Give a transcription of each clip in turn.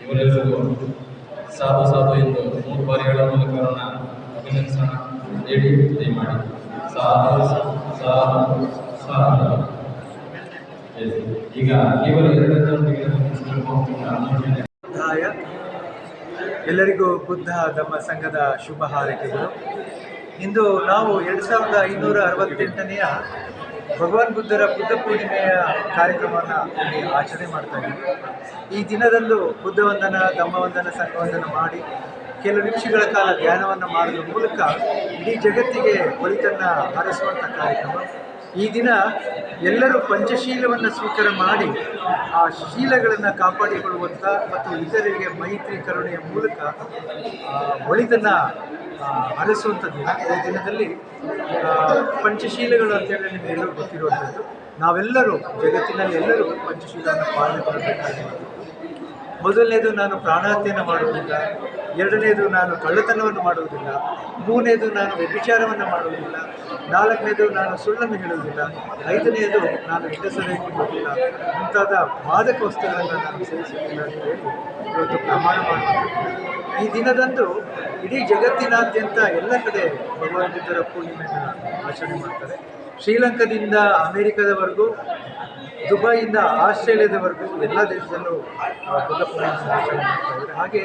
ಇವರೆಲ್ಲರಿಗೂ ಸಾಧು ಸಾಧು ಎಂದು ಮೂರು ಬಾರಿ ಹೇಳುವ ಮೂಲಕ ಅವರನ್ನ ಅಭಿನಂದಿಸೋಣ ಹೇಳಿ ದಯಮಾಡಿ ಸಾಧು ಸಾಧು ಸಾಧು Yes. ಈಗ ಕೇವಲ ಎಲ್ಲರಿಗೂ ಬುದ್ಧ ನಮ್ಮ ಸಂಘದ ಶುಭ ಹಾರೈಕೆಗಳು. ಇಂದು ನಾವು ಎರಡು ಸಾವಿರದ ಐನೂರ ಅರವತ್ತೆಂಟನೆಯ ಭಗವಾನ್ ಬುದ್ಧರ ಬುದ್ಧ ಪೂರ್ಣಿಮೆಯ ಕಾರ್ಯಕ್ರಮವನ್ನು ಇಲ್ಲಿ ಆಚರಣೆ ಮಾಡ್ತಾ ಇದ್ದೀವಿ. ಈ ದಿನದಂದು ಬುದ್ಧ ವಂದನ, ಧಮ್ಮ ವಂದನ ಸಂಘವಂದನ ಮಾಡಿ ಕೆಲವು ನಿಮಿಷಗಳ ಕಾಲ ಧ್ಯಾನವನ್ನು ಮಾಡುವ ಮೂಲಕ ಇಡೀ ಜಗತ್ತಿಗೆ ಒಳಿತನ್ನು ಹರಿಸುವಂಥ ಕಾರ್ಯಕ್ರಮ. ಈ ದಿನ ಎಲ್ಲರೂ ಪಂಚಶೀಲವನ್ನು ಸ್ವೀಕಾರ ಮಾಡಿ ಆ ಶೀಲಗಳನ್ನು ಕಾಪಾಡಿಕೊಳ್ಳುವಂಥ ಮತ್ತು ಇತರರಿಗೆ ಮೈತ್ರಿ ಕರುಣೆಯ ಮೂಲಕ ಒಳಿತನ್ನು ದಿನ. ಈ ದಿನದಲ್ಲಿ ಪಂಚಶೀಲಗಳು ಅಂತೇಳಿ ನಿಮಗೆಲ್ಲರೂ ಗೊತ್ತಿರುವಂಥದ್ದು ನಾವೆಲ್ಲರೂ, ಜಗತ್ತಿನಲ್ಲಿ ಎಲ್ಲರೂ ಪಂಚಶೀಲವನ್ನು ಪಾಲನೆ ಮಾಡಬೇಕಾಗಿರುವಂಥದ್ದು ಮೊದಲನೇದು ನಾನು ಪ್ರಾಣಹತ್ಯೆಯನ್ನು ಮಾಡುವುದಿಲ್ಲ, ಎರಡನೇದು ನಾನು ಕಳ್ಳತನವನ್ನು ಮಾಡುವುದಿಲ್ಲ, ಮೂರನೇದು ನಾನು ವ್ಯಭಿಚಾರವನ್ನು ಮಾಡುವುದಿಲ್ಲ, ನಾಲ್ಕನೇದು ನಾನು ಸುಳ್ಳನ್ನು ಹೇಳುವುದಿಲ್ಲ ಐದನೆಯದು ನಾನು ಹೆಂಗಸರೇ ಕೊಡುವುದಿಲ್ಲ ಮುಂತಾದ ಮಾದಕ ವಸ್ತುಗಳನ್ನು ನಾನು ಸೇವಿಸುವುದಿಲ್ಲ ಅಂತ ಹೇಳಿ ಇವತ್ತು ಪ್ರಮಾಣ ಮಾಡುವಂಥದ್ದು ಈ ದಿನದಂದು ಇಡೀ ಜಗತ್ತಿನಾದ್ಯಂತ ಎಲ್ಲ ಕಡೆ ಭಗವಾನ್ ಬುದ್ಧರ ಪೂರ್ಣಿಮೆಯನ್ನು ಆಚರಣೆ ಮಾಡ್ತಾರೆ. ಶ್ರೀಲಂಕಾದಿಂದ ಅಮೆರಿಕದವರೆಗೂ ದುಬೈಯಿಂದ ಆಸ್ಟ್ರೇಲಿಯಾದವರೆಗೂ ಎಲ್ಲ ದೇಶದಲ್ಲೂ ಬುದ್ಧ ಪೂರ್ಣಿಮೆ ಆಚರಣೆ ಮಾಡ್ತಾ ಇದ್ದಾರೆ. ಹಾಗೆ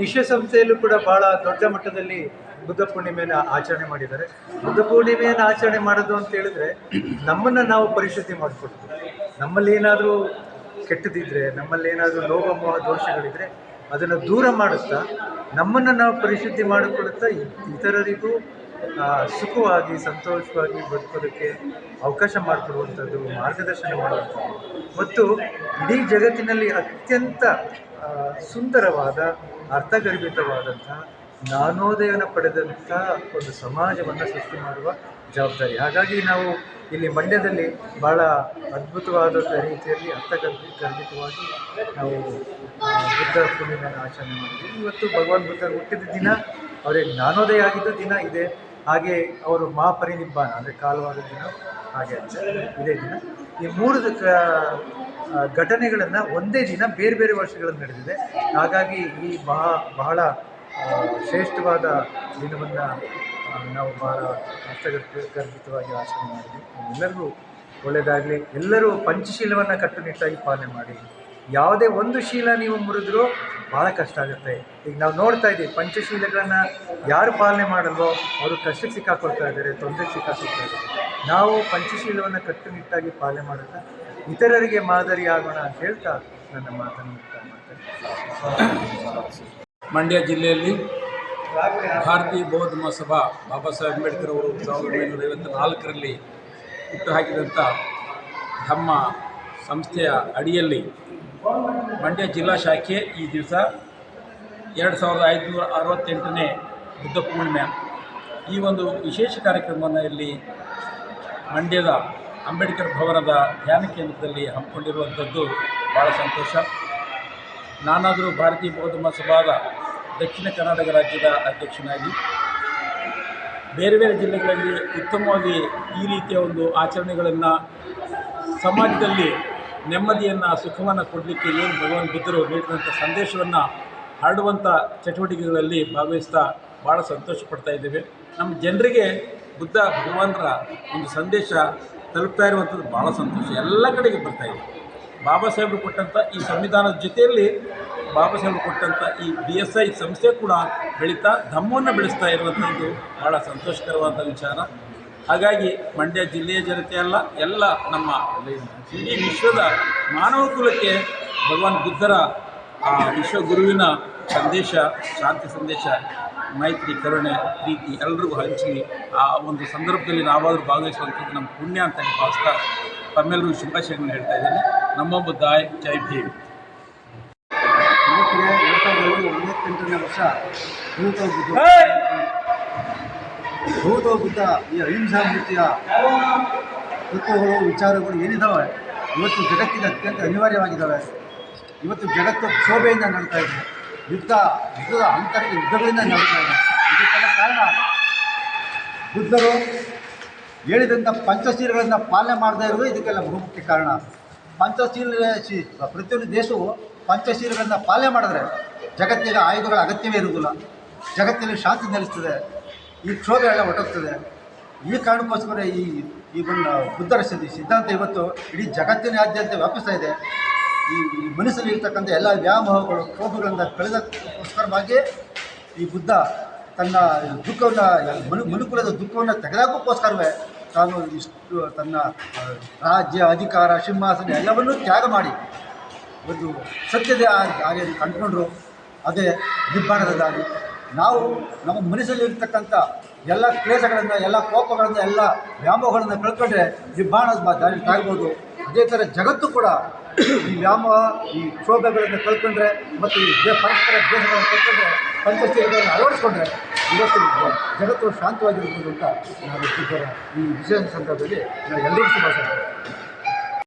ವಿಶ್ವಸಂಸ್ಥೆಯಲ್ಲೂ ಕೂಡ ಬಹಳ ದೊಡ್ಡ ಮಟ್ಟದಲ್ಲಿ ಬುದ್ಧ ಪೂರ್ಣಿಮೆಯನ್ನು ಆಚರಣೆ ಮಾಡಿದ್ದಾರೆ. ಬುದ್ಧ ಪೂರ್ಣಿಮೆಯನ್ನು ಆಚರಣೆ ಮಾಡೋದು ಅಂತ ಹೇಳಿದ್ರೆ, ನಮ್ಮನ್ನು ನಾವು ಪರಿಶುದ್ಧಿ ಮಾಡಿಕೊಡ್ತೀವಿ ನಮ್ಮಲ್ಲಿ ಏನಾದರೂ ಕೆಟ್ಟದಿದ್ದರೆ ನಮ್ಮಲ್ಲಿ ಏನಾದರೂ ಲೋಭ, ಮೋಹ ದೋಷಗಳಿದ್ದರೆ ಅದನ್ನು ದೂರ ಮಾಡುತ್ತಾ, ನಮ್ಮನ್ನು ನಾವು ಪರಿಶುದ್ಧಿ ಮಾಡಿಕೊಳ್ಳುತ್ತಾ ಇತರರಿಗೂ ಸುಖವಾಗಿ, ಸಂತೋಷವಾಗಿ ಬದುಕೋದಕ್ಕೆ ಅವಕಾಶ ಮಾಡಿಕೊಡುವಂಥದ್ದು, ಮಾರ್ಗದರ್ಶನ ಮಾಡುವಂಥದ್ದು. ಮತ್ತು ಇಡೀ ಜಗತ್ತಿನಲ್ಲಿ ಅತ್ಯಂತ ಸುಂದರವಾದ, ಅರ್ಥಗರ್ಭಿತವಾದಂಥ, ಜ್ಞಾನೋದಯನ ಪಡೆದಂಥ ಒಂದು ಸಮಾಜವನ್ನು ಸೃಷ್ಟಿ ಮಾಡುವ ಜವಾಬ್ದಾರಿ. ಹಾಗಾಗಿ ನಾವು ಇಲ್ಲಿ ಮಂಡ್ಯದಲ್ಲಿ ಭಾಳ ಅದ್ಭುತವಾದ ರೀತಿಯಲ್ಲಿ ಅರ್ಥಗರ್ಭಿತವಾಗಿ ಗರ್ಭಿತವಾಗಿ ನಾವು ಬುದ್ಧ ಪೂರ್ಣಿಮೆಯನ್ನು ಆಚರಣೆ ಮಾಡಿದ್ವಿ. ಇವತ್ತು ಭಗವಾನ್ ಬುದ್ಧರು ಹುಟ್ಟಿದ ದಿನ ಅವರಿಗೆ ಜ್ಞಾನೋದಯ ಆಗಿದ್ದ ದಿನ ಇದೆ. ಹಾಗೆ ಅವರು ಮಹಾಪರಿನಿಬ್ಬಾನ, ಅಂದರೆ ಕಾಲವಾದ ದಿನ ಹಾಗೆ ಅಂತ, ಇದೇ ದಿನ. ಈ ಮೂರು ಘಟನೆಗಳನ್ನು ಒಂದೇ ದಿನ ಬೇರೆ ಬೇರೆ ವರ್ಷಗಳಲ್ಲಿ ನಡೆದಿದೆ. ಹಾಗಾಗಿ ಈ ಬಹ ಬಹಳ ಶ್ರೇಷ್ಠವಾದ ದಿನವನ್ನು ನಾವು ಬಹಳ ಅರ್ಥಗರ್ಭ ಗರ್ಭಿತವಾಗಿ ಆಚರಣೆ ಮಾಡಿದ್ವಿ. ಎಲ್ಲರಿಗೂ ಒಳ್ಳೆಯದಾಗಲಿ ಎಲ್ಲರೂ ಪಂಚಶೀಲವನ್ನು ಕಟ್ಟುನಿಟ್ಟಾಗಿ ಪಾಲನೆ ಮಾಡಿ. ಯಾವುದೇ ಒಂದು ಶೀಲ ನೀವು ಮುರಿದ್ರೂ ಭಾಳ ಕಷ್ಟ ಆಗುತ್ತೆ. ಈಗ ನಾವು ನೋಡ್ತಾ ಇದ್ದೀವಿ, ಪಂಚಶೀಲಗಳನ್ನು ಯಾರು ಪಾಲನೆ ಮಾಡಲ್ವೋ ಅವರು ಕಷ್ಟಕ್ಕೆ ಸಿಕ್ಕಾಕೊಳ್ತಾ ಇದ್ದಾರೆ, ತೊಂದರೆಗೆ ಸಿಕ್ಕಾಕೊಳ್ತಾ ಇದ್ದಾರೆ. ನಾವು ಪಂಚಶೀಲವನ್ನು ಕಟ್ಟುನಿಟ್ಟಾಗಿ ಪಾಲನೆ ಮಾಡುತ್ತಾ ಇತರರಿಗೆ ಮಾದರಿ ಆಗೋಣ ಅಂತ ಹೇಳ್ತಾ ನನ್ನ ಮಾತನ್ನು ಮಂಡ್ಯ ಜಿಲ್ಲೆಯಲ್ಲಿ ಭಾರತೀಯ ಬೌದ್ಧ ಮಹಾಸಭಾ ಬಾಬಾ ಸಾಹೇಬ್ ಅಂಬೇಡ್ಕರ್ ಅವರು ಸಾವಿರದ ಒಂಬೈನೂರ ಐವತ್ತ ನಾಲ್ಕರಲ್ಲಿ ಹುಟ್ಟುಹಾಕಿದಂಥ ಧಮ್ಮ ಸಂಸ್ಥೆಯ ಅಡಿಯಲ್ಲಿ ಮಂಡ್ಯ ಜಿಲ್ಲಾ ಶಾಖೆ ಈ ದಿವಸ ಎರಡು ಸಾವಿರದ ಐದುನೂರ ಅರವತ್ತೆಂಟನೇ ಬುದ್ಧ ಪೂರ್ಣಿಮೆ. ಈ ಒಂದು ವಿಶೇಷ ಕಾರ್ಯಕ್ರಮವನ್ನು ಇಲ್ಲಿ ಮಂಡ್ಯದ ಅಂಬೇಡ್ಕರ್ ಭವನದ ಧ್ಯಾನ ಕೇಂದ್ರದಲ್ಲಿ ಹಮ್ಮಿಕೊಂಡಿರುವಂಥದ್ದು ಭಾಳ ಸಂತೋಷ. ನಾನಾದರೂ ಭಾರತೀಯ ಬೌದ್ಧ ಸಭಾದ ದಕ್ಷಿಣ ಕರ್ನಾಟಕ ರಾಜ್ಯದ ಅಧ್ಯಕ್ಷನಾಗಿ ಬೇರೆ ಬೇರೆ ಜಿಲ್ಲೆಗಳಲ್ಲಿ ಉತ್ತಮವಾಗಿ ಈ ರೀತಿಯ ಒಂದು ಆಚರಣೆಗಳನ್ನು ಸಮಾಜದಲ್ಲಿ ನೆಮ್ಮದಿಯನ್ನು, ಸುಖವನ್ನು ಕೊಡಲಿಕ್ಕೆ ಏನು ಭಗವಾನ್ ಬುದ್ಧರು ನೀಡಿದಂಥ ಸಂದೇಶವನ್ನು ಹರಡುವಂಥ ಚಟುವಟಿಕೆಗಳಲ್ಲಿ ಭಾಗವಹಿಸ್ತಾ ಭಾಳ ಸಂತೋಷ ಪಡ್ತಾ ಇದ್ದೇವೆ. ನಮ್ಮ ಜನರಿಗೆ ಬುದ್ಧ ಭಗವಾನರ ಒಂದು ಸಂದೇಶ ತಲುಪ್ತಾ ಇರುವಂಥದ್ದು ಭಾಳ ಸಂತೋಷ. ಎಲ್ಲ ಕಡೆಗೆ ಬರ್ತಾ ಇದೆ. ಬಾಬಾ ಸಾಹೇಬರು ಕೊಟ್ಟಂಥ ಈ ಸಂವಿಧಾನದ ಜೊತೆಯಲ್ಲಿ ಬಾಬಾ ಸಾಹೇಬರು ಕೊಟ್ಟಂಥ ಈ ಬಿ ಎಸ್ ಐ ಸಂಸ್ಥೆ ಕೂಡ ಬೆಳೀತಾ, ಧಮ್ಮವನ್ನು ಬೆಳೆಸ್ತಾ ಇರುವಂಥದ್ದು ಭಾಳ ಸಂತೋಷಕರವಾದ ವಿಚಾರ. ಹಾಗಾಗಿ ಮಂಡ್ಯ ಜಿಲ್ಲೆಯ ಜನತೆ ಅಲ್ಲ ಎಲ್ಲ ನಮ್ಮ ಇಡೀ ವಿಶ್ವದ ಮಾನವ ಕುಲಕ್ಕೆ ಭಗವಾನ್ ಬುದ್ಧರ ಆ ವಿಶ್ವಗುರುವಿನ ಸಂದೇಶ ಶಾಂತಿ ಸಂದೇಶ ಮೈತ್ರಿ ಕರುಣೆ ಪ್ರೀತಿ ಎಲ್ರಿಗೂ ಹಂಚಿ ಆ ಒಂದು ಸಂದರ್ಭದಲ್ಲಿ ನಾವಾದರೂ ಭಾಗವಹಿಸುವಂಥದ್ದು ನಮ್ಮ ಪುಣ್ಯ ಅಂತ ಹೇಳಿ ಭಾವಿಸ್ತಾ ತಮ್ಮೆಲ್ಲರಿಗೂ ಶುಭಾಶಯಗಳನ್ನು ಹೇಳ್ತಾ ಇದ್ದೀನಿ. ನಮ್ಮ ಬುದ್ಧಾಯ್ ಜೈ ಭೀಮ್. ಎರಡು ಸಾವಿರದ ಏಳು ಮೂವತ್ತೆಂಟನೇ ವರ್ಷ ಭೂತ ಬುದ್ಧ ಭೂತ ಈ ಅಹಿಂಸಾ ಮೂರ್ತಿಯ ತತ್ವಗಳು ವಿಚಾರಗಳು ಏನಿದ್ದಾವೆ ಇವತ್ತು ಜಗತ್ತಿಗೆ ಅತ್ಯಂತ ಅನಿವಾರ್ಯವಾಗಿದ್ದಾವೆ ಇವತ್ತು ಜಗತ್ತು ಕ್ಷೋಭೆಯಿಂದ ನಡೀತಾ ಇದೆ. ಯುದ್ಧ, ಯುದ್ಧದ ಅಂತರಿಕ ಯುದ್ಧಗಳಿಂದ ನಡೀತಾ ಇದೆ. ಇದಕ್ಕೆಲ್ಲ ಕಾರಣ, ಬುದ್ಧರು ಹೇಳಿದಂಥ ಪಂಚಶೀಲಗಳನ್ನು ಪಾಲನೆ ಮಾಡದೇ ಇರೋದು ಇದಕ್ಕೆಲ್ಲ ಬಹುಮುಖ್ಯ ಕಾರಣ. ಪಂಚಶೀಲ ಪ್ರತಿಯೊಂದು ದೇಶವು ಪಂಚಶೀಲಗಳನ್ನು ಪಾಲನೆ ಮಾಡಿದ್ರೆ ಜಗತ್ತಿಗೆ ಆಯುಧಗಳ ಅಗತ್ಯವೇ ಇರುವುದಿಲ್ಲ. ಜಗತ್ತಿನಲ್ಲಿ ಶಾಂತಿ ನೆಲೆಸ್ತದೆ. ಈ ಕ್ಷೋಭೆ ಎಲ್ಲ ಹೊಟ್ಟೋಗ್ತದೆ ಈ ಕಾರಣಕ್ಕೋಸ್ಕರ ಈ ಈ ಒಂದು ಬುದ್ಧರ ಸಿದ್ಧ- ಸಿದ್ಧಾಂತ ಇವತ್ತು ಇಡೀ ಜಗತ್ತಿನಾದ್ಯಂತ ವ್ಯಾಪಿಸ್ತಾ ಇದೆ. ಈ ಈ ಮನಸ್ಸಲ್ಲಿ ಇರ್ತಕ್ಕಂಥ ಎಲ್ಲ ವ್ಯಾಮೋಹಗಳು ಕ್ಷೋಭೆಗಳಿಂದ ಕಳೆದಕ್ಕೋಸ್ಕರವಾಗಿ ಈ ಬುದ್ಧ ತನ್ನ ದುಃಖವನ್ನು, ಮನು, ಮನುಕುಲದ ದುಃಖವನ್ನು ತೆಗೆದಾಕೋಕ್ಕೋಸ್ಕರವೇ ತಾನು ಇಷ್ಟು ತನ್ನ ರಾಜ್ಯ, ಅಧಿಕಾರ, ಸಿಂಹಾಸನ ಎಲ್ಲವನ್ನೂ ತ್ಯಾಗ ಮಾಡಿ ಒಂದು ಸತ್ಯದ ದಾರಿಯನ್ನು ಕಂಡುಕೊಂಡ್ರು. ಅದೇ ನಿಬ್ಬಾಣದ ದಾರಿ ನಾವು ನಮ್ಮ ಮನಸ್ಸಲ್ಲಿರ್ತಕ್ಕಂಥ ಎಲ್ಲ ಕ್ಲೇಶಗಳನ್ನು ಎಲ್ಲ ಕೋಪಗಳನ್ನು ಎಲ್ಲ ವ್ಯಾಮೋಹಗಳನ್ನು ಕಳ್ಕೊಂಡ್ರೆ ನಿಬ್ಬಾಣದ ಬ- ದಾರಿ ತಾಗ್ಬೋದು ಅದೇ ಥರ ಜಗತ್ತು ಕೂಡ ಈ ವ್ಯಾಮೋಹ, ಈ ಕ್ಷೋಭೆಗಳನ್ನು ಕಳ್ಕೊಂಡ್ರೆ ಮತ್ತು ಈ ದೇ ಪರಸ್ಪರ ದ್ವೇಷಗಳನ್ನು ಕಳ್ಕೊಂಡ್ರೆ ಪಂಚಶೀಲಗಳನ್ನು ಅಳವಡಿಸ್ಕೊಂಡ್ರೆ ಇವತ್ತು ಜಗತ್ತು ಶಾಂತವಾಗಿರ್ಬೋದು ಅಂತ ನಾನು ಈ ವಿಷಯದ ಸಂದರ್ಭದಲ್ಲಿ ನಾನು ಎಲ್ಲರಿಗೂ ಶುಭಾಶಯ.